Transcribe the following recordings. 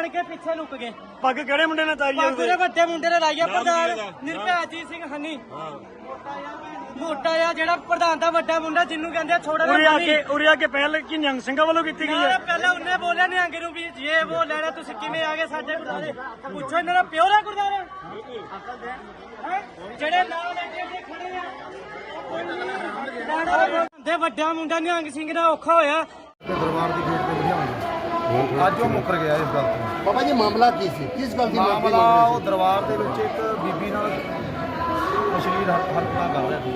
ਜਾਣ ਕੇ ਪਿੱਛੇ ਲੁਕ ਗਏ। ਪੱਗ ਕਿਹੜੇ ਮੁੰਡੇ ਨੇ ਤਾਰੀ ਬਾਕੀ ਦੇ ਵੱਡੇ ਮੁੰਡੇ ਨੇ ਲਾਈਆ ਪ੍ਰਧਾਨ ਨਿਰਭੈਜੀਤ ਸਿੰਘ ਹੰਨੀ ਮੋਟਾ ਆ ਜਿਹੜਾ ਪ੍ਰਧਾਨ ਦਾ ਵੱਡਾ ਮੁੰਡਾ ਜਿਹਨੂੰ ਕਹਿੰਦੇ ਆ ਛੋੜਾ ਉਰੇ ਆ ਕੇ ਉਰੇ ਆ ਕੇ ਪਹਿਲ ਕੀ ਨਿਹੰਗ ਸਿੰਘਾਂ ਵੱਲੋਂ ਕੀਤੀ ਗਈ ਹੈ? ਪਹਿਲਾਂ ਉਹਨੇ ਬੋਲਿਆ ਨਹੀਂ ਅੰਗੇ ਨੂੰ ਵੀ ਇਹ ਉਹ ਲੈਣਾ ਤੁਸੀਂ ਕਿਵੇਂ ਆ ਗਏ ਸਾਡੇ ਗੁਰਦਾਰੇ ਪੁੱਛੋ ਇਹਨਾਂ ਦਾ ਪਿਓ ਦਾ ਗੁਰਦਾਰੇ? ਜਿਹੜੇ ਨਾਲ ਦੇ ਜਿਹੜੇ ਖੜੇ ਆ। ਦੇ ਵੱਡਾ ਮੁੰਡਾ ਨਿਹੰਗ ਸਿੰਘ ਦਾ ਔਖਾ ਹੋਇਆ। ਦਰਬਾਰ ਦੀ ਗੇਟ ਤੇ ਬਿਠਾਉਂਦੇ ਅੱਜ ਉਹ ਮੁੱਕਰ ਗਿਆ ਇਸ ਗੱਲ ਤੋਂ। ਬਾਬਾ ਜੀ ਮਾਮਲਾ ਕੀ ਸੀ? ਕਿਸ ਗੱਲ ਦੀ ਮਾਮਲਾ ਉਹ ਦਰਬਾਰ ਦੇ ਵਿੱਚ ਇੱਕ ਬੀਬੀ ਨਾਲ ਅਸ਼ਲੀਲ ਹਰ- ਹਰਕਤਾਂ ਕਰ ਰਿਹਾ ਸੀ।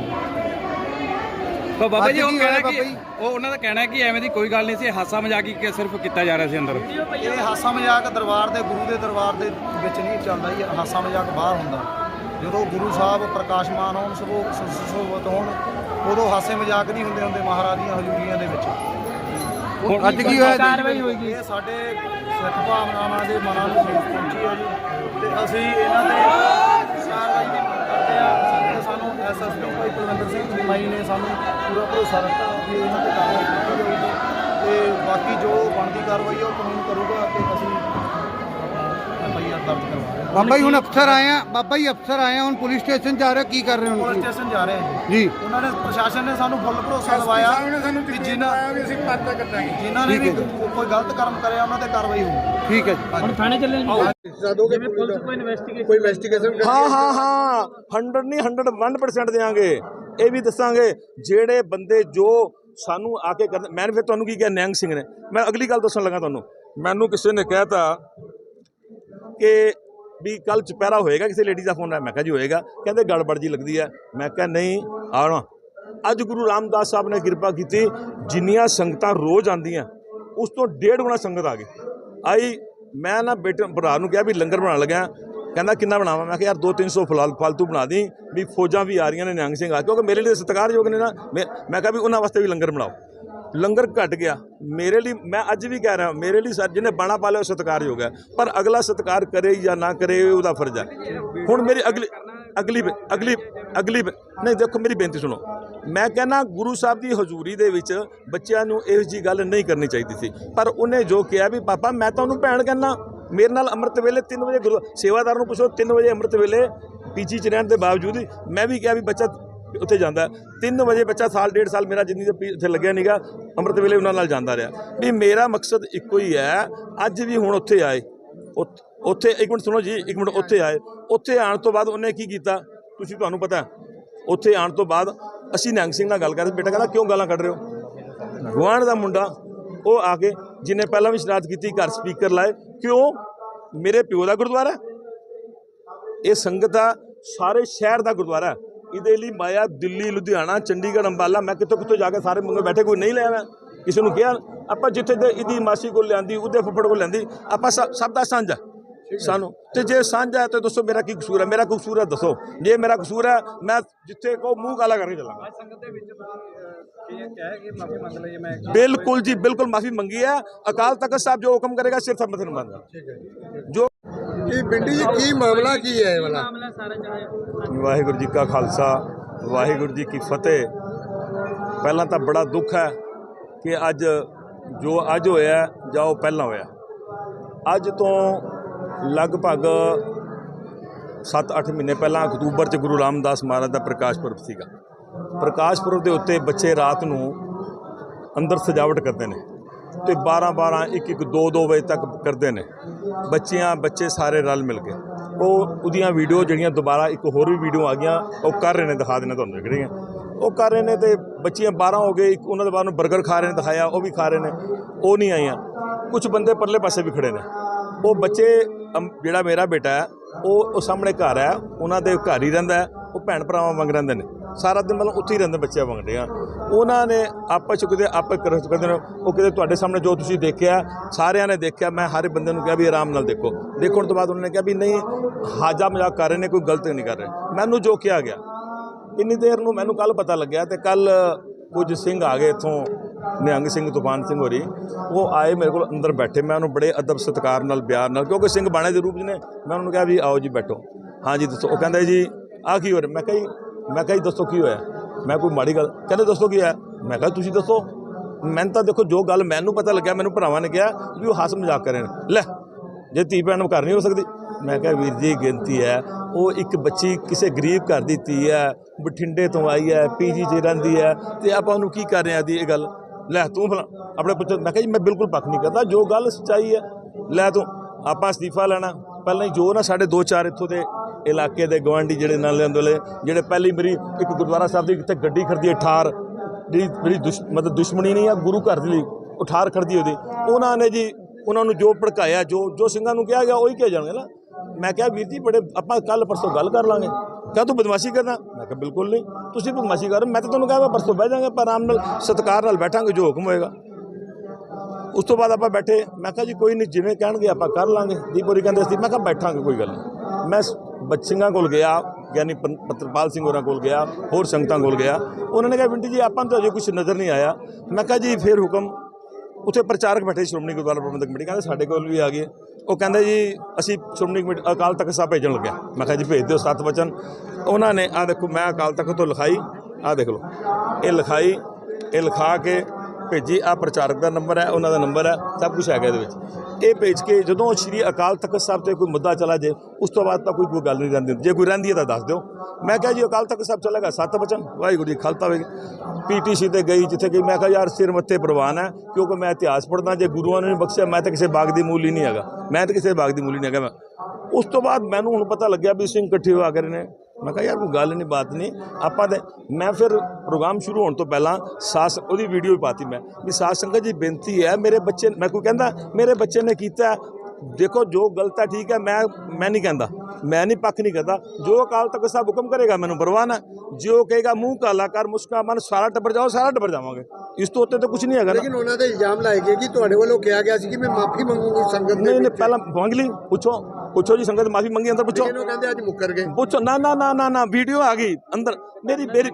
ਤਾਂ ਬਾਬਾ ਜੀ ਉਹ ਕਹਿਣਾ ਕਿ? ਉਹ ਉਹਨਾਂ ਦਾ ਕਹਿਣਾ ਹੈ ਕਿ ਐਵੇਂ ਦੀ ਕੋਈ ਗੱਲ ਨਹੀਂ ਸੀ ਹਾਸਾ ਮਜ਼ਾਕ ਹੀ ਕਿ ਸਿਰਫ ਕੀਤਾ ਜਾ ਰਿਹਾ ਸੀ ਅੰਦਰ। ਇਹ ਹਾਸਾ ਮਜ਼ਾਕ ਦਰਬਾਰ ਦੇ ਗੁਰੂ ਦੇ ਦਰਬਾਰ ਦੇ ਵਿੱਚ ਨਹੀਂ ਚੱਲਦਾ ਇਹ ਹਾਸਾ ਮਜ਼ਾਕ ਬਾਹਰ ਹੁੰਦਾ। ਜਦੋਂ ਗੁਰੂ ਸਾਹਿਬ ਪ੍ਰਕਾਸ਼ਮਾਨ ਹੋਣ ਸਭੋ ਸੁਭਤ ਹੋਣ ਉਦੋਂ ਹਾਸੇ ਮਜ਼ਾਕ ਨਹੀਂ ਹੁੰਦੇ ਹੁੰਦੇ ਮਹਾਰਾਜ ਦੀਆਂ ਹਜ਼ੂਰੀਆਂ ਦੇ ਵਿੱਚ। ਹੁਣ ਅੱਜ ਕੀ ਹੋਇਆ ਜੀ? ਕਾਰਵਾਈ ਹੋਏਗੀ ਇਹ ਸਾਡੇ ਸਿੱਖ ਭਾਵਨਾਵਾਂ ਦੇ ਮਨਾਂ ਨੂੰ ਠੇਸ ਪਹੁੰਚੀ ਹੈ ਜੀ। ਤੇ ਅਸੀਂ ਇਹਨਾਂ ਤੇ ਕਾਰਵਾਈ ਦੀ ਮੰਗ ਕਰਦੇ ਆ। ਤੇ ਸਾਨੂੰ ਐਸਐਸਪੀ ਭਾਈ ਕੁਲਵਿੰਦਰ ਸਿੰਘ ਮਾਈ ਨੇ ਸਾਨੂੰ ਪੂਰਾ ਭਰੋਸਾ ਦਿੱਤਾ ਕਿ ਇਹਨਾਂ ਤੇ ਕਾਰਵਾਈ ਕੀਤੀ ਜਾਊਗੀ। ਤੇ ਬਾਕੀ ਜੋ ਬਣਦੀ ਕਾਰਵਾਈ ਆ ਉਹ ਕਾਨੂੰਨ ਕਰੂਗਾ ਤੇ ਅਸੀਂ ਦਰਜ ਬਾਬਾ ਜੀ ਹੁਣ ਅਫਸਰ ਆਏ ਆ ਬਾਬਾ ਜੀ ਅਫਸਰ ਆਏ ਆ ਹੁਣ ਪੁਲਿਸ ਸਟੇਸ਼ਨ ਜਾ ਰਹੇ ਕੀ ਕਰ ਰਹੇ ਪੁਲਿਸ ਹੁਣ ਸਟੇਸ਼ਨ ਜਾ ਰਹੇ ਹਾਂ ਜੀ। ਜੀ। ਉਹਨਾਂ ਨੇ ਪ੍ਰਸ਼ਾਸਨ ਨੇ ਸਾਨੂੰ ਫੁੱਲ ਭਰੋਸਾ ਦਿਵਾਇਆ ਕਿ ਜਿਨ੍ਹਾਂ ਅਸੀਂ ਪਰਚਾ ਕੱਟਾਂਗੇ। ਜਿਨ੍ਹਾਂ ਨੇ ਵੀ ਹੈ ਕੋਈ ਗਲਤ ਕਰਮ ਕਰਿਆ ਉਹਨਾਂ ਤੇ ਕਾਰਵਾਈ ਹੋਊਗੀ ਠੀਕ ਹੈ ਜੀ। ਹੁਣ ਥਾਣੇ ਚੱਲੇ ਜਿਵੇਂ ਪੁਲਿਸ ਕੋਈ ਇਨਵੈਸਟੀਗੇਸ਼ਨ ਕੋਈ ਇਨਵੈਸਟੀਗੇਸ਼ਨ ਹਾਂ ਹਾਂ। ਹਾਂ 100 ਨਹੀਂ 101% ਦੇਾਂਗੇ ਇਹ ਵੀ ਦੱਸਾਂਗੇ ਜਿਹੜੇ ਬੰਦੇ ਜੋ ਸਾਨੂੰ ਆ ਕੇ ਕਰਦੇ ਮੈਂ ਫਿਰ ਤੁਹਾਨੂੰ ਕੀ ਕਿਹਾ ਨਿਹੰਗ ਸਿੰਘ ਨੇ। ਮੈਂ ਅਗਲੀ ਗੱਲ ਦੱਸਣ ਲੱਗਾ ਤੁਹਾਨੂੰ। ਮੈਨੂੰ ਕਿਸੇ ਨੇ ਕਹਿਤਾ ਕਿ ਵੀ ਕੱਲ ਚੁਪਹਿਰਾ ਹੋਏਗਾ, ਕਿਸੇ ਲੇਡੀ ਦਾ ਫੋਨ ਆਇਆ, ਮੈਂ ਕਿਹਾ ਜੀ ਹੋਏਗਾ। ਕਹਿੰਦੇ ਗੜਬੜ ਜੀ ਲੱਗਦੀ ਹੈ। ਮੈਂ ਕਿਹਾ ਨਹੀਂ ਆਉਣਾ ਅੱਜ ਗੁਰੂ ਰਾਮਦਾਸ ਸਾਹਿਬ ਨੇ ਕਿਰਪਾ ਕੀਤੀ, ਜਿੰਨੀਆਂ ਸੰਗਤਾਂ ਰੋਜ਼ ਆਉਂਦੀਆਂ, ਉਸ ਤੋਂ ਡੇਢ ਗੁਣਾ ਸੰਗਤ ਆ ਗਈ। ਆਈ, ਮੈਂ ਨਾ ਬੇਟੇ, ਭਰਾ ਨੂੰ ਕਿਹਾ ਵੀ ਲੰਗਰ ਬਣਾਉਣ ਲੱਗਾ ਕਹਿੰਦਾ, ਕਿੰਨਾ ਬਣਾਵਾਂ? ਮੈਂ ਕਿਹਾ, ਯਾਰ 2-300 ਫਲਾਲ ਫਾਲਤੂ ਬਣਾ ਦੀ, ਵੀ ਫੌਜਾਂ ਵੀ ਆ ਰਹੀਆਂ ਨੇ ਨਿਹੰਗ ਸਿੰਘ ਆ। ਕਿਉਂਕਿ ਮੇਰੇ ਲਈ ਸਤਿਕਾਰਯੋਗ ਨੇ ਨਾ। ਮੈਂ ਮੈਂ ਕਿਹਾ ਵੀ ਉਹਨਾਂ ਵਾਸਤੇ ਵੀ ਲੰਗਰ ਬਣਾਓ। ਲੰਗਰ ਘਟ ਗਿਆ। ਮੇਰੇ ਲਈ ਮੈਂ ਅੱਜ ਵੀ ਕਹਿ ਰਿਹਾ, ਮੇਰੇ ਲਈ ਸਰ ਜਿਹਨੇ ਬਾਣਾ ਪਾ ਲਿਆ, ਉਹ ਸਤਿਕਾਰਯੋਗ ਹੈ। ਪਰ ਅਗਲਾ ਸਤਿਕਾਰ ਕਰੇ ਜਾਂ ਨਾ ਕਰੇ ਉਹਦਾ ਫਰਜ਼ ਹੈ। ਹੁਣ ਮੇਰੀ ਅਗਲੀ ਅਗਲੀ ਬੇ- ਅਗਲੀ ਅਗਲੀ ਬੇ- ਨਹੀਂ, ਦੇਖੋ ਮੇਰੀ ਬੇਨਤੀ ਸੁਣੋ। ਮੈਂ ਕਹਿੰਦਾ, ਗੁਰੂ ਸਾਹਿਬ ਦੀ ਹਜ਼ੂਰੀ ਦੇ ਵਿੱਚ ਬੱਚਿਆਂ ਨੂੰ ਇਹੋ ਜੀ ਗੱਲ ਨਹੀਂ ਕਰਨੀ ਚਾਹੀਦੀ ਸੀ। ਪਰ ਉਹਨੇ ਜੋ ਕਿਹਾ ਵੀ, ਪਾਪਾ, ਮੈਂ ਤਾਂ ਉਹਨੂੰ ਭੈਣ ਕਹਿੰਦਾ। ਮੇਰੇ ਨਾਲ ਅੰਮ੍ਰਿਤ ਵੇਲੇ 3 ਵਜੇ ਗੁਰੂ ਸੇਵਾਦਾਰ ਨੂੰ ਪੁੱਛੋ 3 ਵਜੇ ਅੰਮ੍ਰਿਤ ਵੇਲੇ ਪੀਜੀ ਚ ਰਹਿਣ ਦੇ ਬਾਵਜੂਦ ਹੀ ਮੈਂ ਵੀ ਕਿਹਾ ਵੀ ਬੱਚਾ ਉੱਥੇ ਜਾਂਦਾ 3 ਵਜੇ ਬੱਚਾ ਸਾਲ, ਡੇਢ ਸਾਲ ਮੇਰਾ ਜਿੰਨੀ ਦੇ ਪੀ- ਉੱਥੇ ਲੱਗਿਆ ਨੀਗਾ ਅੰਮ੍ਰਿਤ ਵੇਲੇ ਉਹਨਾਂ ਨਾਲ ਜਾਂਦਾ ਰਿਹਾ। ਵੀ ਮੇਰਾ ਮਕਸਦ ਇੱਕੋ ਹੀ ਹੈ, ਅੱਜ ਵੀ ਹੁਣ ਉੱਥੇ ਆਏ। ਉੱਥ- ਉੱਥੇ, ਇੱਕ ਮਿੰਟ ਸੁਣੋ ਜੀ, ਇੱਕ ਮਿੰਟ ਉੱਥੇ ਆਏ। ਉੱਥੇ ਆਉਣ ਤੋਂ ਬਾਅਦ ਉਹਨੇ ਕੀ ਕੀਤਾ? ਤੁਸੀਂ ਤੁਹਾਨੂੰ ਪਤਾ ਉੱਥੇ ਆਉਣ ਤੋਂ ਬਾਅਦ ਅਸੀਂ ਨਿਹੰਗ ਸਿੰਘ ਨਾਲ ਗੱਲ ਕਰਦੇ ਬੇਟਾ ਕਹਿੰਦਾ, ਕਿਉਂ ਗਾਲਾਂ ਕੱਢ ਰਹੇ ਹੋ? ਗੁਆਂਢ ਦਾ ਮੁੰਡਾ, ਉਹ ਆ ਕੇ ਜਿਹਨੇ ਪਹਿਲਾਂ ਵੀ ਸ਼ਰਾਰਤ ਕੀਤੀ, ਘਰ ਸਪੀਕਰ ਲਾਏ। ਕਿਉਂ? ਮੇਰੇ ਪਿਓ ਦਾ ਗੁਰਦੁਆਰਾ ਇਹ ਸੰਗਤ ਆ, ਸਾਰੇ ਸ਼ਹਿਰ ਦਾ ਗੁਰਦੁਆਰਾ ਇਹਦੇ ਲਈ ਮਾਇਆ ਦਿੱਲੀ, ਲੁਧਿਆਣਾ, ਚੰਡੀਗੜ੍ਹ, ਅੰਬਾਲਾ, ਮੈਂ ਕਿੱਥੋਂ ਕਿੱਥੋਂ ਜਾ ਕੇ ਸਾਰੇ ਮੰਗੇ ਬੈਠੇ, ਕੋਈ ਨਹੀਂ ਲਿਆ ਮੈਂ। ਕਿਸੇ ਨੂੰ ਕਿਹਾ, ਆਪਾਂ ਜਿੱਥੇ ਦੇ ਇਹਦੀ ਮਾਸੀ ਕੋਲ ਲਿਆਂਦੀ, ਉਹਦੇ ਫੁੱਫੜ ਕੋਲ ਲਿਆਂਦੀ, ਆਪਾਂ ਸਭ ਸਭ ਦਾ ਸਾਂਝਾ। ਸਾਨੂੰ। ਤੇ ਜੇ ਸਾਂਝਾ ਹੈ ਤਾਂ ਦੱਸੋ ਮੇਰਾ ਕੀ ਕਸੂਰ ਹੈ? ਮੇਰਾ ਕਸੂਰ ਹੈ ਦੱਸੋ। ਜੇ ਮੇਰਾ ਕਸੂਰ ਹੈ ਮੈਂ ਜਿੱਥੇ ਕੋ ਮੂੰਹ ਕਾਲਾ ਕਰਕੇ ਚੱਲਾਂਗਾ। ਬਿਲਕੁਲ ਜੀ ਬਿਲਕੁਲ ਮਾਫੀ ਮੰਗੀ ਹੈ। ਅਕਾਲ ਤਖਤ ਸਾਹਿਬ ਜੋ ਹੁਕਮ ਕਰੇਗਾ ਸਿਰ ਸਭ ਮਥੇ ਮੰਨਦਾ ਜੋ। ਕੀ ਬਿੰਡੀ ਜੀ ਕੀ ਮਾਮਲਾ ਕੀ ਹੈ ਇਹ ਵਾਲਾ? ਵਾਹਿਗੁਰੂ ਜੀ ਕਾ ਖਾਲਸਾ ਵਾਹਿਗੁਰੂ ਜੀ ਕੀ ਫਤਿਹ। ਪਹਿਲਾਂ ਤਾਂ ਬੜਾ ਦੁੱਖ ਹੈ ਕਿ ਅੱਜ ਜੋ ਅੱਜ ਹੋਇਆ ਜਾਂ ਉਹ ਪਹਿਲਾਂ ਹੋਇਆ। ਅੱਜ ਤੋਂ ਲਗਭਗ 7-8 ਮਹੀਨੇ ਪਹਿਲਾਂ ਅਕਤੂਬਰ 'ਚ ਗੁਰੂ ਰਾਮਦਾਸ ਮਹਾਰਾਜ ਦਾ ਪ੍ਰਕਾਸ਼ ਪੁਰਬ ਸੀਗਾ। ਪ੍ਰਕਾਸ਼ ਪੁਰਬ ਦੇ ਉੱਤੇ ਬੱਚੇ ਰਾਤ ਨੂੰ ਅੰਦਰ ਸਜਾਵਟ ਕਰਦੇ ਨੇ ਤੇ 12 12 1 1 2 2 ਵਜੇ ਤੱਕ ਕਰਦੇ ਨੇ। ਬੱਚਿਆਂ, ਬੱਚੇ ਸਾਰੇ ਰਲ ਮਿਲ ਕੇ। ਉਹ ਉਹਦੀਆਂ ਵੀਡੀਓ ਜਿਹੜੀਆਂ ਦੁਬਾਰਾ ਇੱਕ ਹੋਰ ਵੀ ਵੀਡੀਓ ਆ ਗਈਆਂ, ਉਹ ਕਰ ਰਹੇ ਨੇ, ਦਿਖਾ ਦੇਣਾ ਤੁਹਾਨੂੰ ਜਿਹੜੀਆਂ ਉਹ ਕਰ ਰਹੇ ਨੇ ਤੇ ਬੱਚੀਆਂ 12 ਹੋ ਗਏ, ਇੱਕ ਉਹਨਾਂ ਦੇ ਬਾਅਦ ਨੂੰ 버ਗਰ ਖਾ ਰਹੇ ਨੇ, ਦਿਖਾਇਆ, ਉਹ ਵੀ ਖਾ ਰਹੇ ਨੇ। ਉਹ ਨਹੀਂ ਆਈਆਂ। ਕੁਝ ਬੰਦੇ ਪਰਲੇ ਪਾਸੇ ਵੀ ਖੜੇ ਨੇ। ਉਹ ਬੱਚੇ ਅਮ, ਜਿਹੜਾ ਮੇਰਾ ਬੇਟਾ ਹੈ ਉਹ ਉਹ ਸਾਹਮਣੇ ਘਰ ਹੈ ਉਹਨਾਂ ਦੇ ਘਰ ਹੀ ਰਹਿੰਦਾ ਹੈ ਉਹ ਭੈਣ ਭਰਾਵਾਂ ਵਾਂਗ ਰਹਿੰਦੇ ਨੇ। ਸਾਰਾ ਦਿਨ ਮਤਲਬ ਉੱਥੇ ਹੀ ਰਹਿੰਦੇ ਬੱਚਿਆਂ ਰਹੇ ਆ ਉਹਨਾਂ ਨੇ ਆਪਸ ਚ ਕਿਤੇ ਆਪਸ ਕਰ ਕਰਦੇ ਨੇ ਉਹ ਕਿਤੇ ਤੁਹਾਡੇ ਸਾਹਮਣੇ ਜੋ ਤੁਸੀਂ ਦੇਖਿਆ ਸਾਰਿਆਂ ਨੇ ਦੇਖਿਆ ਮੈਂ ਹਰ ਬੰਦੇ ਨੂੰ ਕਿਹਾ ਵੀ ਆਰਾਮ ਨਾਲ ਦੇਖੋ। ਦੇਖਣ ਤੋਂ ਬਾਅਦ ਉਹਨਾਂ ਨੇ ਕਿਹਾ ਵੀ ਨਹੀਂ ਹਾਜਾ ਮਜ਼ਾਕ ਕਰ ਰਹੇ ਨੇ ਕੋਈ ਗਲਤ ਨਹੀਂ ਕਰ ਰਹੇ। ਮੈਨੂੰ ਜੋ ਕਿਹਾ ਗਿਆ। ਇੰਨੀ ਦੇਰ ਨੂੰ ਮੈਨੂੰ ਕੱਲ ਪਤਾ ਲੱਗਿਆ ਤੇ ਕੱਲ ਕੁਝ ਸਿੰਘ ਆ ਗਏ ਇੱਥੋਂ, ਨਿਹੰਗ ਸਿੰਘ, ਤੂਫਾਨ ਸਿੰਘ ਹੋਰੀ। ਉਹ ਆਏ ਮੇਰੇ ਕੋਲ ਅੰਦਰ ਬੈਠੇ। ਮੈਂ ਉਹਨੂੰ ਬੜੇ ਅਦਬ ਸਤਿਕਾਰ ਨਾਲ, ਪਿਆਰ ਨਾਲ, ਕਿਉਂਕਿ ਸਿੰਘ ਬਾਣੇ ਦੇ ਰੂਪ ਜੀ ਨੇ। ਮੈਂ ਉਹਨੂੰ ਕਿਹਾ ਵੀ ਆਓ ਜੀ ਬੈਠੋ। ਹਾਂਜੀ, ਦੱਸੋ। ਉਹ ਕਹਿੰਦਾ ਜੀ ਆ ਕੀ ਹੋ ਰਿਹਾ? ਮੈਂ ਕਿਹਾ ਜੀ, ਮੈਂ ਕਿਹਾ ਜੀ, ਦੱਸੋ ਕੀ ਹੋਇਆ? ਮੈਂ ਕੋਈ ਮਾੜੀ ਗੱਲ ਕਹਿੰਦੇ, ਦੱਸੋ ਕੀ ਹੋਇਆ? ਮੈਂ ਕਿਹਾ, ਤੁਸੀਂ ਦੱਸੋ। ਮੈਨੂੰ ਤਾਂ ਦੇਖੋ, ਜੋ ਗੱਲ ਮੈਨੂੰ ਪਤਾ ਲੱਗਿਆ, ਮੈਨੂੰ ਭਰਾਵਾਂ ਨੇ ਕਿਹਾ ਵੀ ਉਹ ਹੱਸ ਮਜ਼ਾਕ ਕਰ ਰਹੇ ਨੇ। ਲੈ, ਜੇ ਧੀ ਭੈਣ ਘਰ ਨਹੀਂ ਹੋ ਸਕਦੀ। ਮੈਂ ਕਿਹਾ ਵੀਰ ਜੀ ਗਿਣਤੀ ਹੈ। ਉਹ ਇੱਕ ਬੱਚੀ ਕਿਸੇ ਗਰੀਬ ਘਰ ਦੀ ਧੀ ਹੈ, ਬਠਿੰਡੇ ਤੋਂ ਆਈ ਹੈ, ਪੀਜੀ 'ਚ ਰਹਿੰਦੀ ਹੈ ਤੇ ਆਪਾਂ ਉਹਨੂੰ ਕੀ ਕਰ ਰਹੇ ਆ ਦੀ ਇਹ ਗੱਲ? ਲੈ ਤੂੰ ਭਲਾ, ਆਪਣੇ ਪੁੱਛ ਮੈਂ ਕਿਹਾ ਜੀ, ਮੈਂ ਬਿਲਕੁਲ ਪੱਖ ਨਹੀਂ ਕਰਦਾ, ਜੋ ਗੱਲ ਸੱਚਾਈ ਹੈ, ਲੈ ਤੂੰ, ਆਪਾਂ ਅਸਤੀਫਾ ਲੈਣਾ। ਪਹਿਲਾਂ ਹੀ ਜੋ ਨਾ ਸਾਡੇ ਦੋ ਚਾਰ ਇੱਥੋਂ ਦੇ ਇਲਾਕੇ ਦੇ ਗਵਾਂਢੀ ਜਿਹੜੇ ਨਾਲ ਲੈਣ ਜਿਹੜੇ ਪਹਿਲੀ ਮੇਰੀ ਇੱਕ ਗੁਰਦੁਆਰਾ ਸਾਹਿਬ ਦੀ ਕਿਤੇ ਗੱਡੀ ਖੜਦੀ ਹੈ, ਠਾਰ। ਜਿਹੜੀ ਮੇਰੀ ਦੁਸ਼ ਮਤਲਬ ਦੁਸ਼ਮਣੀ ਨਹੀਂ ਆ, ਗੁਰੂ ਘਰ ਦੇ ਲਈ, ਉਹ ਠਾਰ ਖੜਦੀ ਉਹਦੀ। ਉਹਨਾਂ ਨੇ ਜੀ, ਉਹਨਾਂ ਨੂੰ ਜੋ ਭੜਕਾਇਆ, ਜੋ ਜੋ ਸਿੰਘਾਂ ਨੂੰ ਕਿਹਾ ਗਿਆ, ਉਹੀ ਕਿਹਾ ਜਾਣਗੇ ਨਾ। ਮੈਂ ਕਿਹਾ, ਵੀਰ ਜੀ, ਬੜੇ ਆਪਾਂ ਕੱਲ ਪਰਸੋਂ ਗੱਲ ਕਰ ਲਾਂਗੇ। ਕਿਹਾ ਤੂੰ ਬਦਮਾਸ਼ੀ ਕਰਨਾ ਮੈਂ ਕਿਹਾ, ਬਿਲਕੁਲ ਨਹੀਂ। ਤੁਸੀਂ ਬਦਮਾਸ਼ੀ ਕਰੋ। ਮੈਂ ਤਾਂ ਤੁਹਾਨੂੰ ਕਿਹਾ, ਮੈਂ ਪਰਸੋਂ ਬਹਿ ਜਾਾਂਗੇ ਪਰ ਆਰਾਮ ਨਾਲ ਸਤਿਕਾਰ ਨਾਲ ਬੈਠਾਂਗੇ, ਜੋ ਹੁਕਮ ਹੋਏਗਾ। ਉਸ ਤੋਂ ਬਾਅਦ ਆਪਾਂ ਬੈਠੇ। ਮੈਂ ਕਿਹਾ, ਜੀ, ਕੋਈ ਨਹੀਂ, ਜਿਵੇਂ ਕਹਿਣਗੇ, ਆਪਾਂ ਕਰ ਲਾਂਗੇ। ਦੀਪੋਰੀ ਕਹਿੰਦੇ ਸੀ, ਮੈਂ ਕਿਹਾ, ਬੈਠਾਂਗੇ, ਕੋਈ ਗੱਲ ਨਹੀਂ। ਮੈਂ ਸ- ਬੱਚਿਆਂ ਕੋਲ ਗਿਆ ਗਿਆਨੀ ਪੰ- ਪੱਤਰਪਾਲ ਸਿੰਘ ਹੋਰਾਂ ਕੋਲ ਗਿਆ, ਹੋਰ ਸੰਗਤਾਂ ਕੋਲ ਗਿਆ। ਉਹਨਾਂ ਨੇ ਕਿਹਾ ਬਿੰਟੀ ਜੀ ਆਪਾਂ ਨੂੰ ਤਾਂ ਅਜੇ ਕੁਝ ਨਜ਼ਰ ਨਹੀਂ ਆਇਆ। ਮੈਂ ਕਿਹਾ, ਜੀ, ਫਿਰ ਹੁਕਮ। ਉੱਥੇ ਪ੍ਰਚਾਰਕ ਬੈਠੇ, ਸ਼੍ਰੋਮਣੀ ਗੁਰਦੁਆਰਾ ਪ੍ਰਬੰਧਕ ਕਮੇਟੀ, ਕਹਿੰਦੇ ਸਾਡੇ ਕੋਲ ਵੀ ਆ ਗਏ। ਉਹ ਕਹਿੰਦੇ ਜੀ, ਅਸੀਂ ਸ਼੍ਰੋਮਣੀ ਕਮੇਟੀ ਅਕਾਲ ਤਖਤ ਸਾਹਿਬ ਭੇਜਣ ਲੱਗਿਆ ਮੈਂ ਕਿਹਾ ਜੀ, ਭੇਜ ਦਿਓ ਸੱਤ ਵਚਨ। ਉਹਨਾਂ ਨੇ ਆ ਦੇਖੋ, ਮੈਂ ਅਕਾਲ ਤਖਤ ਤੋਂ ਲਿਖਾਈ ਆ ਦੇਖ ਲਓ। ਇਹ ਲਿਖਾਈ, ਇਹ ਲਿਖਾ ਕੇ ਭੇਜੀ ਆ ਪ੍ਰਚਾਰਕ ਦਾ ਨੰਬਰ ਹੈ, ਉਹਨਾਂ ਦਾ ਨੰਬਰ ਹੈ, ਸਭ ਕੁਝ ਹੈਗਾ ਇਹਦੇ ਵਿੱਚ। ਇਹ ਭੇਜ ਕੇ ਜਦੋਂ ਸ਼੍ਰੀ ਅਕਾਲ ਤਖਤ ਸਾਹਿਬ ਤੇ ਕੋਈ ਮੁੱਦਾ ਚਲਾ ਜੇ, ਉਸ ਤੋਂ ਬਾਅਦ ਤਾਂ ਕੋਈ ਕੋਈ ਗੱਲ ਨਹੀਂ ਰਹਿੰਦੀ ਜੇ ਕੋਈ ਰਹਿੰਦੀ ਹੈ ਤਾਂ ਦੱਸ ਦਿਓ। ਮੈਂ ਕਿਹਾ ਜੀ ਅਕਾਲ ਤਖਤ ਸਾਹਿਬ ਚਲੇਗਾ ਸੱਤ ਬਚਨ, ਵਾਹਿਗੁਰੂ ਜੀ ਖਾਲਸਾ ਹੋਵੇਗੀ ਪੀਟੀਸੀ ਤੇ ਗਈ, ਜਿੱਥੇ ਗਈ, ਮੈਂ ਕਿਹਾ ਯਾਰ ਸਿਰ ਮੱਥੇ ਪ੍ਰਵਾਨ ਹੈ, ਕਿਉਂਕਿ ਮੈਂ ਇਤਿਹਾਸ ਪੜ੍ਹਦਾ, ਜੇ ਗੁਰੂਆਂ ਨੇ ਨਹੀਂ ਬਖਸ਼ਿਆ, ਮੈਂ ਤਾਂ ਕਿਸੇ ਬਾਗ ਦੀ ਮੂਲ ਹੀ ਨਹੀਂ ਹੈਗਾ। ਮੈਂ ਤਾਂ ਕਿਸੇ ਬਾਗ ਦੀ ਮੂਲ ਹੀ ਨਹੀਂ ਹੈਗਾ ਮੈਂ। ਉਸ ਤੋਂ ਬਾਅਦ ਮੈਨੂੰ ਹੁਣ ਪਤਾ ਲੱਗਿਆ ਵੀ ਸਿੰਘ ਇਕੱਠੇ ਹੋਆ ਕਰੇ ਨੇ। ਮੈਂ ਕਿਹਾ ਯਾਰ ਕੋਈ ਗੱਲ ਨਹੀਂ ਬਾਤ ਨਹੀਂ ਆਪਾਂ ਤੇ ਮੈਂ ਫਿਰ ਪ੍ਰੋਗਰਾਮ ਸ਼ੁਰੂ ਹੋਣ ਤੋਂ ਪਹਿਲਾਂ ਸਾਸ ਉਹਦੀ ਵੀਡੀਓ ਵੀ ਪਾਤੀ ਮੈਂ। ਵੀ ਸਾਧ ਸੰਗਤ ਜੀ, ਬੇਨਤੀ ਹੈ, ਮੇਰੇ ਬੱਚੇ ਮੈਂ ਕੋਈ ਕਹਿੰਦਾ, ਮੇਰੇ ਬੱਚੇ ਨੇ ਕੀਤਾ ਦੇਖੋ ਜੋ ਗਲਤ ਹੈ ਠੀਕ ਹੈ ਮੈਂ ਮੈਂ ਨਹੀਂ ਕਹਿੰਦਾ। ਮੈਂ ਨਹੀਂ ਪੱਖ ਨਹੀਂ ਕਰਦਾ। ਜੋ ਅਕਾਲ ਤਖਤ ਸਾਹਿਬ ਹੁਕਮ ਕਰੇਗਾ ਮੈਨੂੰ ਪਰਵਾਹ ਨਾ। ਜੋ ਕਹੇਗਾ ਮੂੰਹ ਕਾਲਾ ਕਰ ਮੁਸਕਾ ਮਨ ਸਾਰਾ ਟੱਬਰ ਜਾਓ ਸਾਰਾ ਟੱਬਰ ਜਾਵਾਂਗੇ। ਇਸ ਤੋਂ ਉੱਤੇ ਤਾਂ ਕੁਝ ਨਹੀਂ ਹੈਗਾ ਲੇਕਿਨ ਉਹਨਾਂ ਦੇ ਇਲਜ਼ਾਮ ਲਾਏ ਗਏ ਕਿ ਤੁਹਾਡੇ ਵੱਲੋਂ ਕਿਹਾ ਗਿਆ ਸੀ ਕਿ ਮੈਂ ਮਾਫੀ ਮੰਗੂੰਗੀ ਸੰਗਤ ਨਹੀਂ ਨਹੀਂ। ਪਹਿਲਾਂ ਮੰਗ ਲਈ ਪੁੱਛੋ ਪੁੱਛੋ ਜੀ ਸੰਗਤ ਮਾਫੀ ਮੰਗੀ ਅੰਦਰ ਪੁੱਛੋ। ਲੇਕਿਨ ਕਹਿੰਦੇ ਅੱਜ ਮੁੱਕਰ ਗਏ। ਪੁੱਛੋ ਨਾ ਨਾ ਨਾ ਨਾ ਨਾ ਵੀਡੀਓ ਆ ਗਈ ਅੰਦਰ। ਮੇਰੀ ਮੇਰੀ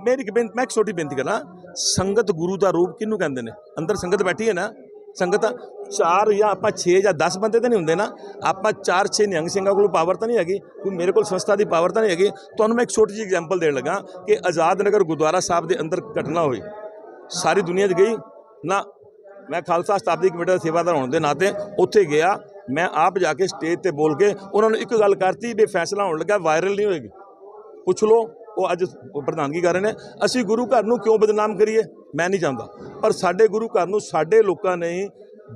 ਮੈਂ ਇੱਕ ਛੋਟੀ ਬੇਨਤੀ ਕਰਾਂ ਸੰਗਤ ਗੁਰੂ ਦਾ ਰੂਪ ਕਿਹਨੂੰ ਕਹਿੰਦੇ ਨੇ? ਅੰਦਰ ਸੰਗਤ ਬੈਠੀ ਹੈ ਨਾ। ਸੰਗਤ, ਚਾਰ ਜਾਂ ਆਪਾਂ 6 ਜਾਂ 10 ਬੰਦੇ ਤਾਂ ਨਹੀਂ ਹੁੰਦੇ ਨਾ। ਆਪਾਂ 4-6 ਨਿਹੰਗ ਸਿੰਘਾਂ ਕੋਲ ਪਾਵਰ ਤਾਂ ਨਹੀਂ ਹੈਗੀ, ਕੋਈ ਮੇਰੇ ਕੋਲ ਸੰਸਥਾ ਦੀ ਪਾਵਰ ਤਾਂ ਨਹੀਂ ਹੈਗੀ। ਤੁਹਾਨੂੰ ਮੈਂ ਇੱਕ ਛੋਟੀ ਜਿਹੀ ਐਗਜ਼ਾਮਪਲ ਦੇਣ ਲੱਗਾ ਕਿ ਆਜ਼ਾਦ ਨਗਰ ਗੁਰਦੁਆਰਾ ਸਾਹਿਬ ਦੇ ਅੰਦਰ ਘਟਨਾ ਹੋਈ। ਸਾਰੀ ਦੁਨੀਆ 'ਚ ਗਈ। ਨਾ, ਮੈਂ ਖਾਲਸਾ ਸ਼ਤਾਬਦੀ ਕਮੇਟੀ ਦਾ ਸੇਵਾਦਾਰ ਹੋਣ ਦੇ ਨਾਤੇ ਉੱਥੇ ਗਿਆ। ਮੈਂ ਆਪ ਜਾ ਕੇ ਸਟੇਜ ਤੇ ਬੋਲ ਕੇ ਉਹਨਾਂ ਨੂੰ ਇੱਕ ਗੱਲ ਕਰਤੀ ਵੀ ਫੈਸਲਾ ਹੋਣ ਲੱਗਾ ਵਾਇਰਲ ਨਹੀਂ ਹੋਏਗੀ। ਪੁੱਛ ਲਓ, ਉਹ ਅੱਜ ਪ੍ਰਧਾਨਗੀ ਕਰ ਰਹੇ ਨੇ। ਅਸੀਂ ਗੁਰੂ ਘਰ ਨੂੰ ਕਿਉਂ ਬਦਨਾਮ ਕਰੀਏ? ਮੈਂ ਨਹੀਂ ਚਾਹੁੰਦਾ ਪਰ ਸਾਡੇ ਗੁਰੂ ਘਰ ਨੂੰ ਸਾਡੇ ਲੋਕਾਂ ਨੇ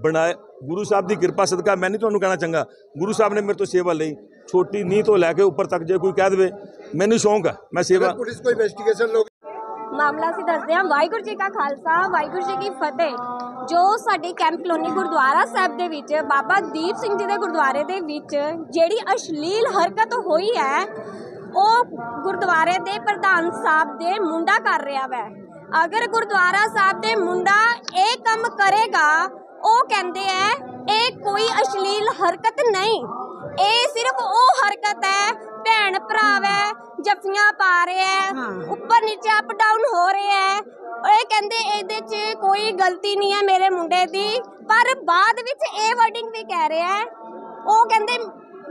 ਬਣਾਇਆ ਗੁਰੂ ਸਾਹਿਬ ਦੀ ਕਿਰਪਾ ਸਦਕਾ ਮੈਂ ਨਹੀਂ ਤੁਹਾਨੂੰ ਕਹਿਣਾ ਚੰਗਾ। ਗੁਰੂ ਸਾਹਿਬ ਨੇ ਮੇਰੇ ਤੋਂ ਸੇਵਾ ਲਈ ਛੋਟੀ ਨੀਂਹ ਤੋਂ ਲੈ ਕੇ ਉੱਪਰ ਤੱਕ ਜੇ ਕੋਈ ਕਹਿ ਦੇਵੇ ਮੈਨੂੰ ਸ਼ੌਂਕ ਹੈ ਮੈਂ ਸੇਵਾ ਪੁਲਿਸ ਕੋਈ ਇਨਵੈਸਟੀਗੇਸ਼ਨ ਲੋਕ ਮਾਮਲਾ ਅਸੀਂ ਦੱਸਦੇ ਹਾਂ ਵਾਹਿਗੁਰੂ ਜੀ ਕਾ ਖਾਲਸਾ ਵਾਹਿਗੁਰੂ ਜੀ ਕੀ ਫਤਿਹ। ਜੋ ਸਾਡੀ ਕੈਂਪ ਕਲੋਨੀ ਗੁਰਦੁਆਰਾ ਸਾਹਿਬ ਦੇ ਵਿੱਚ ਬਾਬਾ ਦੀਪ ਸਿੰਘ ਜੀ ਦੇ ਗੁਰਦੁਆਰੇ ਦੇ ਵਿੱਚ ਜਿਹੜੀ ਅਸ਼ਲੀਲ ਹਰਕਤ ਹੋਈ ਹੈ ਉਹ ਗੁਰਦੁਆਰੇ ਦੇ ਪ੍ਰਧਾਨ ਸਾਹਿਬ ਦੇ ਮੁੰਡਾ ਕਰ ਰਿਹਾ ਵੈ। ਅਗਰ ਗੁਰਦੁਆਰਾ ਸਾਹਿਬ ਦੇ ਮੁੰਡਾ ਇਹ ਕੰਮ ਕਰੇਗਾ ਉਹ ਕਹਿੰਦੇ ਐ ਇਹ ਕੋਈ ਅਸ਼ਲੀਲ ਹਰਕਤ ਨਹੀਂ। ਇਹ ਸਿਰਫ ਉਹ ਹਰਕਤ ਹੈ ਭੈਣ ਭਰਾ ਵੈ ਜੱਫੀਆਂ ਪਾ ਰਿਹਾ ਹੈ। ਉੱਪਰ ਨੀਚੇ ਅਪ ਡਾਊਨ ਹੋ ਰਿਹਾ ਹੈ ਇਹ ਕਹਿੰਦੇ ਇਹਦੇ 'ਚ ਕੋਈ ਗਲਤੀ ਨਹੀਂ ਹੈ ਮੇਰੇ ਮੁੰਡੇ ਦੀ ਪਰ ਬਾਅਦ ਵਿੱਚ ਇਹ ਵਰਡਿੰਗ ਵੀ ਕਹਿ ਰਿਹਾ ਹੈ ਉਹ ਕਹਿੰਦੇ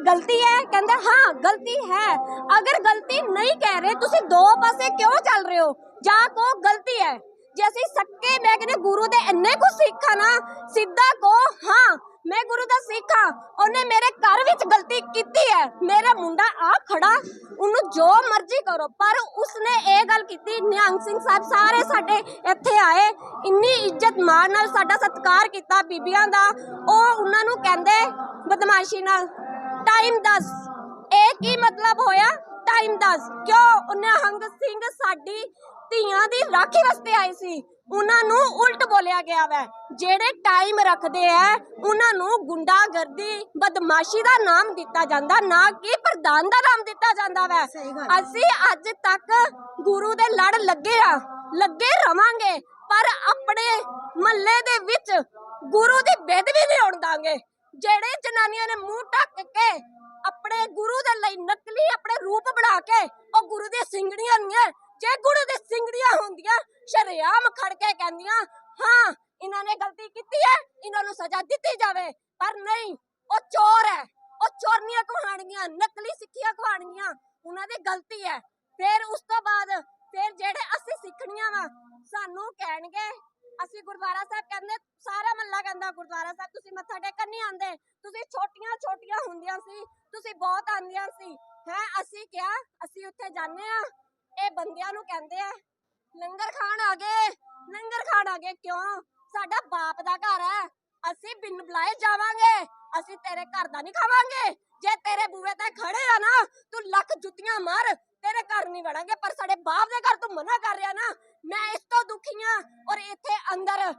ਗਲਤੀ ਹੈ? ਕਹਿੰਦਾ, ਹਾਂ, ਗਲਤੀ ਹੈ। ਅਗਰ ਗਲਤੀ ਨਹੀਂ ਕਹਿ ਰਹੇ, ਤੁਸੀਂ ਦੋ ਪਾਸੇ ਕਿਉਂ ਚੱਲ ਰਹੇ ਹੋ? ਜਾਂ ਕੋ ਗਲਤੀ ਹੈ। ਜੇ ਅਸੀਂ ਸੱਕੇ ਮੈਂ ਕਹਿੰਦੇ, ਗੁਰੂ ਦੇ ਇੰਨੇ ਕੁ ਸਿੱਖ ਨਾ, ਸਿੱਧਾ ਕੋ ਹਾਂ, ਮੈਂ ਗੁਰੂ ਦਾ ਸਿੱਖ ਉਹਨੇ ਮੇਰੇ ਘਰ ਵਿੱਚ ਗਲਤੀ ਕੀਤੀ ਹੈ। ਮੇਰਾ ਮੁੰਡਾ ਆ ਖੜਾ, ਉਹਨੂੰ ਜੋ ਮਰਜ਼ੀ ਕਰੋ। ਪਰ ਉਸਨੇ ਇਹ ਗੱਲ ਕੀਤੀ, ਨਿਹੰਗ ਸਿੰਘ ਸਾਹਿਬ, ਸਾਰੇ ਸਾਡੇ ਇੱਥੇ ਆਏ, ਇੰਨੀ ਇੱਜ਼ਤ ਮਾਣ ਨਾਲ ਸਾਡਾ ਸਤਿਕਾਰ ਕੀਤਾ ਬੀਬੀਆਂ ਦਾ। ਉਹ ਉਹਨਾਂ ਨੂੰ ਕਹਿੰਦੇ, ਬਦਮਾਸ਼ੀ ਨਾਲ ਟਾਈਮ ਦੱਸ। ਇਹ ਕੀ ਮਤਲਬ ਹੋਇਆ? ਟਾਈਮ ਦੱਸ। ਕਿਉਂ ਉਹਨੇ ਹੰਗ ਸਿੰਘ ਸਾਡੀ ਧੀਆਂ ਦੀ ਰਾਖੀ ਵਾਸਤੇ ਆਏ ਸੀ? ਉਹਨਾਂ ਨੂੰ ਉਲਟ ਬੋਲਿਆ ਗਿਆ ਵੈ। ਜਿਹੜੇ ਟਾਈਮ ਰੱਖਦੇ ਐ ਉਹਨਾਂ ਨੂੰ ਗੁੰਡਾਗਰਦੀ ਬਦਮਾਸ਼ੀ ਦਾ ਨਾਮ ਦਿੱਤਾ ਜਾਂਦਾ ਨਾ ਕਿ ਪ੍ਰਧਾਨ ਦਾ ਨਾਮ ਦਿੱਤਾ ਜਾਂਦਾ ਵੈ। ਅਸੀਂ ਅੱਜ ਤੱਕ ਗੁਰੂ ਦੇ ਲੜ ਲੱਗੇ ਆ ਲੱਗੇ ਰਵਾਂਗੇ ਪਰ ਆਪਣੇ ਮਹੱਲੇ ਦੇ ਵਿੱਚ ਗੁਰੂ ਦੀ ਬੇਦਬੀ ਨਹੀਂ ਹੋਣ ਦਾਂਗੇ। ਜਿਹੜੇ ਜਨਾਨੀਆਂ ਨੇ ਮੂੰਹ ਢੱਕ ਕੇ ਆਪਣੇ ਗੁਰੂ ਦੇ ਲਈ ਨਕਲੀ ਆਪਣੇ ਰੂਪ ਬਣਾ ਕੇ ਉਹ ਗੁਰੂ ਦੀਆਂ ਸਿੰਗੜੀਆਂ ਨਹੀਂ ਜੇ ਗੁਰੂ ਦੇ ਸਿੰਗੜੀਆਂ ਹੁੰਦੀਆਂ, ਸ਼ਰੇਆਮ ਖੜ ਕੇ ਕਹਿੰਦੀਆਂ, ਹਾਂ, ਇਹਨਾਂ ਨੇ ਗਲਤੀ ਕੀਤੀ ਹੈ, ਇਹਨਾਂ ਨੂੰ ਸਜ਼ਾ ਦਿੱਤੀ ਜਾਵੇ, ਪਰ ਨਹੀਂ, ਉਹ ਚੋਰ ਹੈ, ਉਹ ਚੋਰਨੀਆਂ ਕਹਾਣੀਆਂ ਨਕਲੀ ਸਿੱਖੀਆਂ ਕਹਾਣੀਆਂ ਉਹਨਾਂ ਦੀ ਗਲਤੀ ਹੈ। ਫਿਰ ਉਸ ਤੋਂ ਬਾਅਦ ਫਿਰ ਜਿਹੜੇ ਅਸੀਂ ਸਿੱਖਣੀਆਂ ਵਾ, ਸਾਨੂੰ ਕਹਿਣਗੇ ਅਸੀਂ ਗੁਰਦੁਆਰਾ ਸਾਹਿਬ ਕਹਿੰਦੇ, ਸਾਰਾ ਮੱਲਾ ਕਹਿੰਦਾ ਗੁਰਦੁਆਰਾ ਸਾਹਿਬ, ਤੁਸੀਂ ਮੱਥਾ ਟੇਕਣ ਨਹੀਂ ਆਉਂਦੇ। ਤੁਸੀਂ ਛੋਟੀਆਂ ਛੋਟੀਆਂ ਹੁੰਦੀਆਂ ਸੀ, ਤੁਸੀਂ ਬਹੁਤ ਆਂਦੀਆਂ ਸੀ। ਹੈ, ਅਸੀਂ ਕਿਹਾ ਅਸੀਂ ਉੱਥੇ ਜਾਂਦੇ ਆ ਇਹ ਬੰਦਿਆਂ ਨੂੰ ਕਹਿੰਦੇ ਆ, ਲੰਗਰ ਖਾਣ ਆ ਗਏ, ਲੰਗਰ ਖਾਣ ਆ ਗਏ, ਕਿਉਂ? ਸਾਡਾ ਬਾਪ ਦਾ ਘਰ ਹੈ। ਅਸੀਂ ਬਿਨ ਬੁਲਾਏ ਜਾਵਾਂਗੇ। ਅਸੀਂ ਤੇਰੇ ਘਰ ਦਾ ਨਹੀਂ ਖਾਵਾਂਗੇ। ਜੇ ਤੇਰੇ ਬੂਹੇ ਤੇ ਖੜੇ ਆ ਨਾ, ਤੂੰ ਲੱਖ ਜੁੱਤੀਆਂ ਮਾਰ, ਤੇਰੇ ਘਰ ਨਹੀਂ ਵੜਾਂਗੇ, ਪਰ ਸਾਡੇ ਬਾਪ ਦੇ ਘਰ ਤੂੰ ਮਨਾ ਕਰ ਰਿਹਾ ਨਾ। ਮੈਂ ਇਸ ਤੋਂ ਦੁਖੀ ਆ ਔਰ ਇੱਥੇ ਅੰਦਰ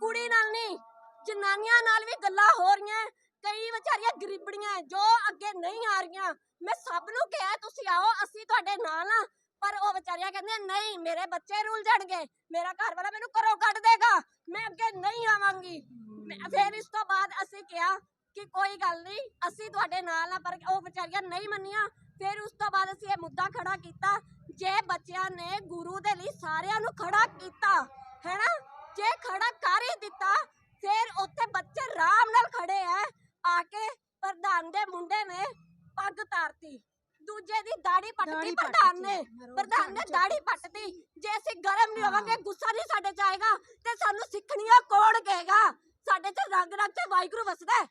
ਕੁੜੀ ਨਾਲ ਨਹੀਂ, ਜਨਾਨੀਆਂ ਨਾਲ ਵੀ ਗੱਲਾਂ ਹੋ ਰਹੀਆਂ, ਕਈ ਵਿਚਾਰੀਆਂ ਗਰੀਬੜੀਆਂ ਜੋ ਅੱਗੇ ਨਹੀਂ ਆ ਰਹੀਆਂ। ਮੈਂ ਸਭ ਨੂੰ ਕਿਹਾ, ਤੁਸੀਂ ਆਓ, ਅਸੀਂ ਤੁਹਾਡੇ ਨਾਲ ਆ। ਪਰ ਉਹ ਵਿਚਾਰੀਆਂ ਕਹਿੰਦੀਆਂ, ਨਹੀਂ, ਮੇਰੇ ਬੱਚੇ ਰੁੱਲ ਜਾਣਗੇ। ਮੇਰਾ ਘਰ ਵਾਲਾ ਮੈਨੂੰ ਘਰੋਂ ਕੱਢ ਦੇਗਾ। ਮੈਂ ਅੱਗੇ ਨਹੀਂ ਆਵਾਂਗੀ। ਫਿਰ ਇਸ ਤੋਂ ਬਾਅਦ ਅਸੀਂ ਕਿਹਾ ਕਿ ਕੋਈ ਗੱਲ ਨਹੀਂ, ਅਸੀਂ ਤੁਹਾਡੇ ਨਾਲ ਆ, ਪਰ ਉਹ ਵਿਚਾਰੀਆਂ ਨਹੀਂ ਮੰਨੀਆਂ। ਫਿਰ ਉਸ ਤੋਂ ਬਾਅਦ ਅਸੀਂ ਇਹ ਮੁੱਦਾ ਖੜਾ ਕੀਤਾ ਜੇ ਬੱਚਿਆਂ ਨੇ ਗੁਰੂ ਦੇ ਲਈ ਸਾਰਿਆਂ ਨੂੰ ਖੜਾ ਕੀਤਾ ਹੈਨਾ? ਜੇ ਖੜਾ ਕਰ ਹੀ ਦਿੱਤਾ ਫਿਰ ਉੱਥੇ ਬੱਚੇ ਆਰਾਮ ਨਾਲ ਖੜੇ ਐ ਆ ਕੇ ਪ੍ਰਧਾਨ ਦੇ ਮੁੰਡੇ ਨੇ ਪੱਗ ਤਾਰਤੀ। ਦੂਜੇ ਦੀ ਦਾੜੀ ਪੱਟਦੀ ਪ੍ਰਧਾਨ ਨੇ। ਪ੍ਰਧਾਨ ਨੇ ਦਾੜੀ ਪੱਟਦੀ ਜੇ ਅਸੀਂ ਗਰਮ ਨਹੀਂ ਹੋਵਾਂਗੇ ਗੁੱਸਾ ਨਹੀਂ ਸਾਡੇ ਚ ਆਏਗਾ ਤੇ ਸਾਨੂੰ ਸਿੱਖਣੀਆਂ ਕੌਣ ਕਹੇਗਾ? ਸਾਡੇ ਚ ਰੰਗ ਰੰਗ ਤੇ ਵਾਹਿਗੁਰੂ ਵਸਦਾ ਹੈ।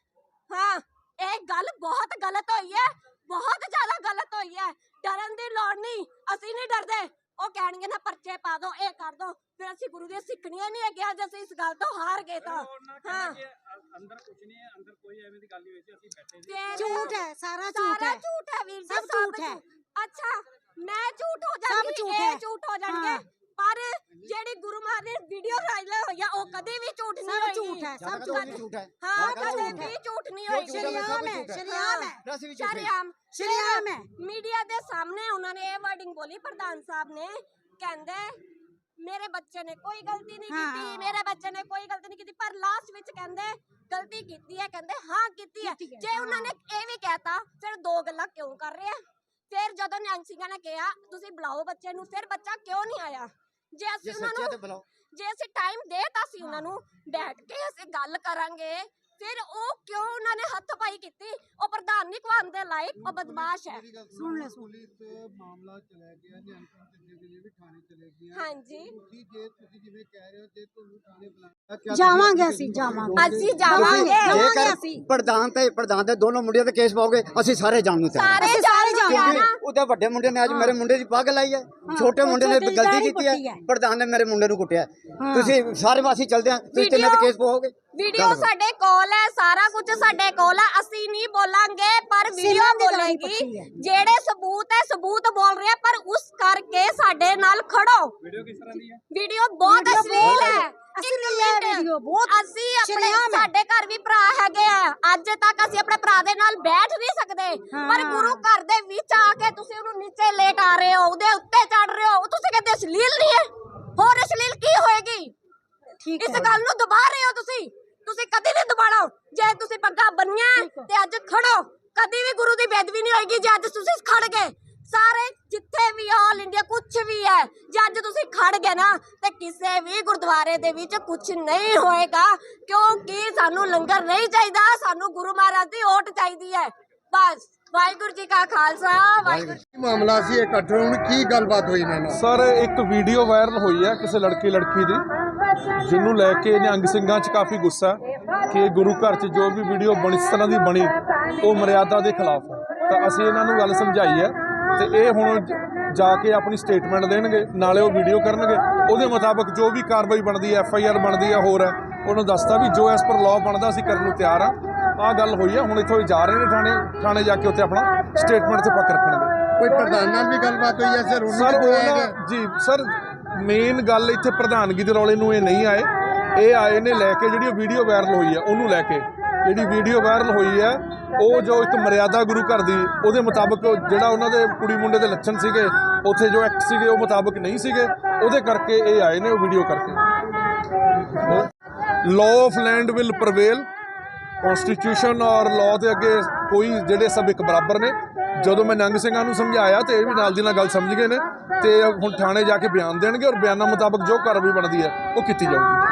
ਹਾਂ ਇਹ ਗੱਲ ਬਹੁਤ ਗਲਤ ਹੋਈ ਹੈ। ਬਹੁਤ ਜ਼ਿਆਦਾ ਗਲਤ ਹੋਈ ਹੈ। ਡਰਨ ਦੀ ਲੋੜ ਨਹੀਂ। ਅਸੀਂ ਨਹੀਂ ਡਰਦੇ। ਉਹ ਕਹਿਣਗੇ ਨਾ ਪਰਚੇ ਪਾ ਦੋ ਇਹ ਕਰ ਦੋ। ਫਿਰ ਅਸੀਂ ਗੁਰੂ ਦੀਆਂ ਸਿੱਖਣੀਆਂ ਨਹੀਂ ਹੈਗੀਆਂ ਜੇ ਅਸੀਂ ਇਸ ਗੱਲ ਤੋਂ ਹਾਰ ਗਏ ਤਾਂ। ਹਾਂ। ਅੰਦਰ ਕੁਝ ਨਹੀਂ ਹੈ ਅੰਦਰ ਕੋਈ ਐਵੇਂ ਦੀ ਗੱਲ ਨਹੀਂ ਹੋਈ ਸੀ ਅਸੀਂ ਬੈਠੇ ਸੀ। ਝੂਠ ਹੈ ਸਾਰਾ ਝੂਠ ਸਾਰਾ ਹੈ। ਝੂਠ ਹੈ ਵੀਰ ਜੀ ਸਭ ਝੂਠ ਹੈ। ਅੱਛਾ ਮੈਂ ਝੂਠ ਹੋ ਜਾਣਗੀ ਝੂਠ ਇਹ ਹੈ। ਝੂਠ ਹੋ ਜਾਣਗੇ। ਜਿਹੜੀ ਗੁਰੂ ਮਹਾਰਾਜ ਦੀ ਵੀਡੀਓ ਵਾਇਰਲ ਹੋਈ ਆ ਉਹ ਕਦੇ ਵੀ ਝੂਠ ਨਹੀਂ ਹੋਈ ਝੂਠ ਹੈ ਸਭ ਝੂਠ ਹੈ। ਹੈ ਕਦੇ। ਵੀ ਝੂਠ ਨਹੀਂ ਹੋਈ ਸ਼ਰੀਆਮ ਹੈ। ਸ਼ਰੀਆਮ ਹੈ ਸ਼ਰੀਆਮ ਸ਼ਰੀਆਮ ਹੈ। ਮੀਡੀਆ ਦੇ ਸਾਹਮਣੇ ਉਹਨਾਂ ਨੇ ਇਹ ਵਰਡਿੰਗ ਬੋਲੀ ਪ੍ਰਧਾਨ ਸਾਹਿਬ ਨੇ ਕਹਿੰਦੇ ਮੇਰੇ ਬੱਚੇ ਨੇ ਕੋਈ ਗਲਤੀ ਨਹੀਂ। ਕੀਤੀ ਮੇਰੇ ਬੱਚੇ ਨੇ ਕੋਈ ਗਲਤੀ ਨਹੀਂ ਕੀਤੀ। ਪਰ ਲਾਸਟ ਵਿੱਚ ਕਹਿੰਦੇ ਗਲਤੀ ਕੀਤੀ ਹੈ। ਕਹਿੰਦੇ ਹਾਂ ਕੀਤੀ ਹੈ। ਜੇ ਉਹਨਾਂ ਨੇ ਇਹ ਵੀ ਕਹਿਤਾ ਫਿਰ ਦੋ ਗੱਲਾਂ ਕਿਉਂ ਕਰ ਰਹੇ? ਆ ਫਿਰ ਜਦੋਂ ਨਿਹੰਗ ਸਿੰਘਾਂ ਨੇ ਕਿਹਾ ਤੁਸੀਂ ਬੁਲਾਓ ਬੱਚੇ ਨੂੰ। ਫਿਰ ਬੱਚਾ ਕਿਉਂ ਨਹੀਂ ਆਇਆ? ਜੇ ਜੇ ਅਸੀਂ ਉਹਨਾਂ ਸੱਚਿਆ ਤੇ ਨੂੰ ਬੁਲਾਓ ਜੇ ਅਸੀਂ ਟਾਈਮ ਦੇਤਾ ਸੀ ਉਹਨਾਂ ਨੂੰ ਬੈਠ ਕੇ ਅਸੀਂ ਗੱਲ ਕਰਾਂਗੇ। ਫਿਰ ਉਹ ਕਿਉਂ ਉਹਨਾਂ ਨੇ ਹੱਥ ਪਾਈ ਕੀਤੀ? ਉਹ ਪ੍ਰਧਾਨ ਨਹੀਂ ਕਵਾਉਣ ਦੇ ਲਾਇਕ ਉਹ ਬਦਮਾਸ਼ ਹੈ। ਸੁਣ ਲੈ ਸੁਣ ਪੁਲਿਸ ਮਾਮਲਾ ਚਲਾ ਗਿਆ ਸਿੰਘ ਦੇ ਲਈ ਵੀ ਥਾਣੇ ਚਲੇ ਗਿਆ ਹਾਂਜੀ। ਤੁਸੀਂ ਜੇ ਤੁਸੀਂ ਜਿਵੇਂ ਕਹਿ ਰਹੇ ਹੋ ਜੇ ਤੁਹਾਨੂੰ ਥਾਣੇ ਬੁਲਾਇਆ ਜਾਵਾਂਗੇ ਅਸੀਂ ਜਾਵਾਂਗੇ। ਅਸੀਂ ਜਾਵਾਂਗੇ ਜਾਵਾਂਗੇ ਅਸੀਂ। ਪ੍ਰਧਾਨ ਤੇ ਪ੍ਰਧਾਨ ਦੇ ਦੋਨੋਂ ਮੁੰਡਿਆਂ ਤੇ ਕੇਸ ਪਾਓਗੇ ਅਸੀਂ ਸਾਰੇ ਜਾਣ ਨੂੰ ਤਿਆਰ ਸਾਰੇ ਸਾਰੇ ਜਾਣ ਜਾਵਾਂਗੇ। ਉਹਦੇ ਵੱਡੇ ਮੁੰਡੇ ਨੇ ਅੱਜ ਮੇਰੇ ਮੁੰਡੇ ਦੀ ਪੱਗ ਲਾਈ ਹੈ। ਛੋਟੇ ਮੁੰਡੇ ਨੇ ਗਲਤੀ ਕੀਤੀ ਹੈ। ਪ੍ਰਧਾਨ ਨੇ ਮੇਰੇ ਮੁੰਡੇ ਨੂੰ ਕੁੱਟਿਆ। ਤੁਸੀਂ ਸਾਰੇ ਵਾਸੀ ਚਲਦੇ ਆ ਤੁਸੀਂ ਤਿੰਨੇ ਤੇ ਕੇਸ ਪਾਓਗੇ। ਵੀਡੀਓ। ਸਾਡੇ ਕੋਲ ਹੈ ਸਾਰਾ ਕੁਝ ਸਾਡੇ ਕੋਲ ਹੈ ਅਸੀਂ ਨਹੀਂ ਬੋਲਾਂਗੇ ਪਰ ਵੀਡੀਓ ਬੋਲੇਗੀ। ਜਿਹੜੇ ਸਬੂਤ ਹੈ ਸਬੂਤ ਬੋਲ ਰਹੇ ਆ ਪਰ ਉਸ ਕਰਕੇ ਸਾਡੇ ਨਾਲ ਖੜੋ। ਵੀਡੀਓ ਕਿਸ ਤਰ੍ਹਾਂ ਦੀ ਹੈ? ਵੀਡੀਓ ਬਹੁਤ ਅਸ਼ਲੀਲ ਹੈ। ਅਸ਼ਲੀਲ ਇੱਕ ਹੈ? ਮਿੰਟ। ਵੀਡੀਓ, ਬਹੁਤ ਅਸੀਂ ਆਪਣੇ ਸ਼ਰੇਆਮ ਹੈ। ਸਾਡੇ ਘਰ ਵੀ ਭਰਾ ਹੈਗੇ ਆ। ਅੱਜ ਤੱਕ ਅਸੀਂ ਆਪਣੇ ਭਰਾ ਦੇ ਨਾਲ ਬੈਠ ਨਹੀਂ ਸਕਦੇ। ਪਰ ਹਾਂ। ਗੁਰੂ ਘਰ ਦੇ ਵਿੱਚ ਆ ਕੇ ਤੁਸੀਂ ਉਹਨੂੰ ਨੀਚੇ ਲੇਟ ਆ ਰਹੇ ਹੋ ਉਹਦੇ ਉੱਤੇ ਚੜ ਰਹੇ ਹੋ ਤੁਸੀਂ ਕਹਿੰਦੇ ਅਸ਼ਲੀਲ ਨਹੀਂ ਹੈ। ਹੋਰ ਅਸ਼ਲੀਲ ਕੀ ਹੋਏਗੀ? ਠੀਕ ਇਸ ਗੱਲ ਨੂੰ ਦਬਾ ਰਹੇ ਹੋ ਤੁਸੀਂ? ਤੁਸੀਂ ਕਦੀ ਨਹੀਂ ਦਬਾਣਾ ਜੇ ਤੁਸੀਂ ਪੱਗਾਂ ਬੰਨੀਆਂ ਤੇ ਅੱਜ ਖੜੋ। ਕਦੀ ਵੀ ਗੁਰੂ ਦੀ ਬੇਦਬੀ ਨਹੀਂ ਹੋਏਗੀ ਜੇ ਅੱਜ ਤੁਸੀਂ ਖੜ ਗਏ। ਸਾਰੇ ਜਿੱਥੇ ਵੀ ਆਲ ਇੰਡੀਆ ਕੁਝ ਵੀ ਹੈ ਜੇ ਅੱਜ ਤੁਸੀਂ ਖੜ ਗਏ ਨਾ ਤੇ ਕਿਸੇ ਵੀ ਗੁਰਦੁਆਰੇ ਦੇ ਵਿੱਚ ਕੁਝ ਨਹੀਂ ਹੋਏਗਾ। ਕਿਉਂਕਿ ਸਾਨੂੰ ਲੰਗਰ ਨਹੀਂ ਚਾਹੀਦਾ ਸਾਨੂੰ ਗੁਰੂ ਮਹਾਰਾਜ ਦੀ ਓਟ ਚਾਹੀਦੀ ਹੈ। ਬਸ ਵਾਹਿਗੁਰੂ ਜੀ ਕਾ ਖਾਲਸਾ ਵਾਹਿਗੁਰੂ ਕੀ ਮਾਮਲਾ ਸੀ ਇਕੱਠੇ ਹੁਣ ਕੀ ਗੱਲਬਾਤ ਹੋਈ ਇਹਨਾਂ ਨਾਲ ਸਰ ਇੱਕ ਵੀਡੀਓ ਵਾਇਰਲ ਹੋਈ ਹੈ ਕਿਸੇ ਲੜਕੀ ਲੜਕੀ ਦੀ। ਜਿਹਨੂੰ ਲੈ ਕੇ ਨਿਹੰਗ ਸਿੰਘਾਂ 'ਚ ਕਾਫੀ ਗੁੱਸਾ ਕਿ ਗੁਰੂ ਘਰ 'ਚ ਜੋ ਵੀ ਵੀਡੀਓ ਬਣੀ ਇਸ ਤਰ੍ਹਾਂ ਦੀ ਬਣੀ ਉਹ ਮਰਿਆਦਾ ਦੇ ਖਿਲਾਫ ਹੈ। ਤਾਂ ਅਸੀਂ ਇਹਨਾਂ ਨੂੰ ਗੱਲ ਸਮਝਾਈ ਹੈ ਤੇ ਇਹ ਹੁਣ ਜ- ਕੇ ਆਪਣੀ ਸਟੇਟਮੈਂਟ ਦੇਣਗੇ ਨਾਲੇ ਉਹ ਵੀਡੀਓ ਕਰਨਗੇ। ਉਹਦੇ ਮੁਤਾਬਕ ਜੋ ਵੀ ਕਾਰਵਾਈ ਬਣਦੀ ਹੈ ਐਫ ਆਈ ਆਰ ਬਣਦੀ ਹੈ ਹੋਰ ਹੈ ਉਹਨੂੰ ਦੱਸਤਾ ਵੀ ਜੋ ਐਸ ਪਰ ਲਾਅ ਬਣਦਾ ਅਸੀਂ ਕਰਨ ਨੂੰ ਤਿਆਰ ਆ ਆਹ ਗੱਲ ਹੋਈ ਹੈ ਹੁਣ ਇੱਥੋਂ ਜਾ ਰਹੇ ਨੇ ਥਾਣੇ ਥਾਣੇ ਜਾ ਕੇ ਉੱਥੇ ਆਪਣਾ ਸਟੇਟਮੈਂਟ ਤੇ ਪੱਕ ਰੱਖਣਗੇ। ਕੋਈ ਪ੍ਰਧਾਨ ਨਾਲ ਵੀ ਗੱਲਬਾਤ ਹੋਈ ਹੈ ਸਰ? ਸਰ ਉਹਨਾਂ ਜੀ ਸਰ ਮੇਨ ਗੱਲ ਇੱਥੇ ਪ੍ਰਧਾਨਗੀ ਦੇ ਰੌਲੇ ਨੂੰ ਇਹ ਨਹੀਂ ਆਏ। ਇਹ ਆਏ ਨੇ ਲੈ ਕੇ ਜਿਹੜੀ ਵੀਡੀਓ ਵਾਇਰਲ ਹੋਈ ਹੈ ਉਹਨੂੰ ਲੈ ਕੇ। ਜਿਹੜੀ ਵੀਡੀਓ ਵਾਇਰਲ ਹੋਈ ਹੈ ਉਹ ਜੋ ਇੱਕ ਮਰਿਆਦਾ ਗੁਰੂ ਘਰ ਦੀ, ਉਹਦੇ ਮੁਤਾਬਕ ਜਿਹੜਾ ਉਹਨਾਂ ਦੇ ਕੁੜੀ ਮੁੰਡੇ ਦੇ ਲੱਛਣ ਸੀਗੇ, ਉੱਥੇ ਜੋ ਐਕਟ ਸੀਗੇ, ਉਹ ਮੁਤਾਬਕ ਨਹੀਂ ਸੀਗੇ। ਉਹਦੇ ਕਰਕੇ ਇਹ ਆਏ ਨੇ ਉਹ ਵੀਡੀਓ ਕਰਕੇ। Law of land will prevail constitution ਔਰ ਲਾਅ ਦੇ ਅੱਗੇ ਕੋਈ ਜਿਹੜੇ ਸਭ ਇੱਕ ਬਰਾਬਰ ਨੇ। ਜਦੋਂ ਮੈਂ ਨੰਗ ਸਿੰਘਾਂ ਨੂੰ ਸਮਝਾਇਆ ਤੇ ਇਹ ਵੀ ਨਾਲ ਦੀ ਨਾਲ ਗੱਲ ਸਮਝ ਗਏ ਨੇ, ਤੇ ਹੁਣ ਥਾਣੇ ਜਾ ਕੇ ਬਿਆਨ ਦੇਣਗੇ ਔਰ ਬਿਆਨਾਂ ਮੁਤਾਬਕ ਜੋ ਕਾਰਵਾਈ ਬਣਦੀ ਹੈ, ਉਹ ਕੀਤੀ ਜਾਊਗੀ।